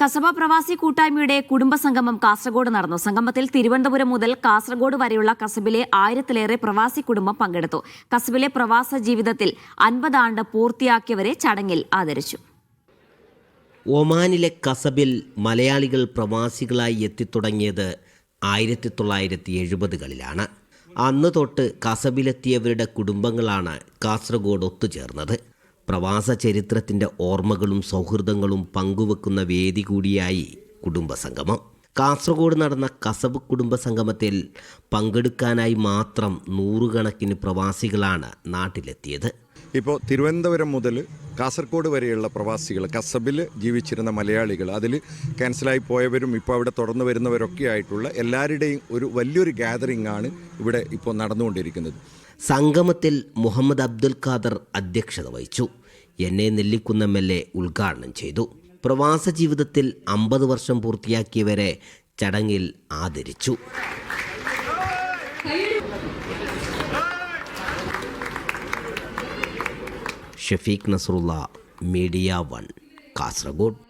കസബ പ്രവാസി കൂട്ടായ്മയുടെ കുടുംബസംഗമം കാസർഗോഡ് നടന്നു. സംഗമത്തിൽ തിരുവനന്തപുരം മുതൽ കാസർഗോഡ് വരെയുള്ള കസബിലെ ആയിരത്തിലേറെ പ്രവാസി കുടുംബം പങ്കെടുത്തു. കസബിലെ പ്രവാസ ജീവിതത്തിൽ അൻപത് ആണ്ട് പൂർത്തിയാക്കിയവരെ ചടങ്ങിൽ ആദരിച്ചു. ഒമാനിലെ കസബിൽ മലയാളികൾ പ്രവാസികളായി എത്തിത്തുടങ്ങിയത് ആയിരത്തി തൊള്ളായിരത്തി എഴുപതുകളിലാണ് അന്ന് തൊട്ട് കസബിലെത്തിയവരുടെ കുടുംബങ്ങളാണ് കാസർഗോഡ് ഒത്തുചേർന്നത്. പ്രവാസ ചരിത്രത്തിന്റെ ഓർമ്മകളും സൗഹൃദങ്ങളും പങ്കുവെക്കുന്ന വേദി കൂടിയായി കുടുംബസംഗമം. കാസർഗോഡ് നടന്ന കസബ് കുടുംബസംഗമത്തിൽ പങ്കെടുക്കാനായി മാത്രം നൂറുകണക്കിന് പ്രവാസികളാണ് നാട്ടിലെത്തിയത്. ഇപ്പോൾ തിരുവനന്തപുരം മുതൽ കാസർഗോഡ് വരെയുള്ള പ്രവാസികൾ കസബിൽ ജീവിച്ചിരുന്ന മലയാളികൾ അതിൽ ക്യാൻസലായി പോയവരും ഇപ്പോൾ അവിടെ തുടർന്ന് വരുന്നവരൊക്കെ ആയിട്ടുള്ള എല്ലാവരുടെയും ഒരു വലിയൊരു ഗാദറിംഗ് ആണ് ഇവിടെ ഇപ്പോൾ നടന്നുകൊണ്ടിരിക്കുന്നത്. സംഗമത്തിൽ മുഹമ്മദ് അബ്ദുൽ ഖാദർ അധ്യക്ഷത വഹിച്ചു. എന്നെ നെല്ലിക്കുന്ന എം എൽ എ ഉദ്ഘാടനം ചെയ്തു. പ്രവാസ ജീവിതത്തിൽ അമ്പത് വർഷം പൂർത്തിയാക്കിയവരെ ചടങ്ങിൽ ആദരിച്ചു. Shafeeq Nasarulla media one Kasaragod.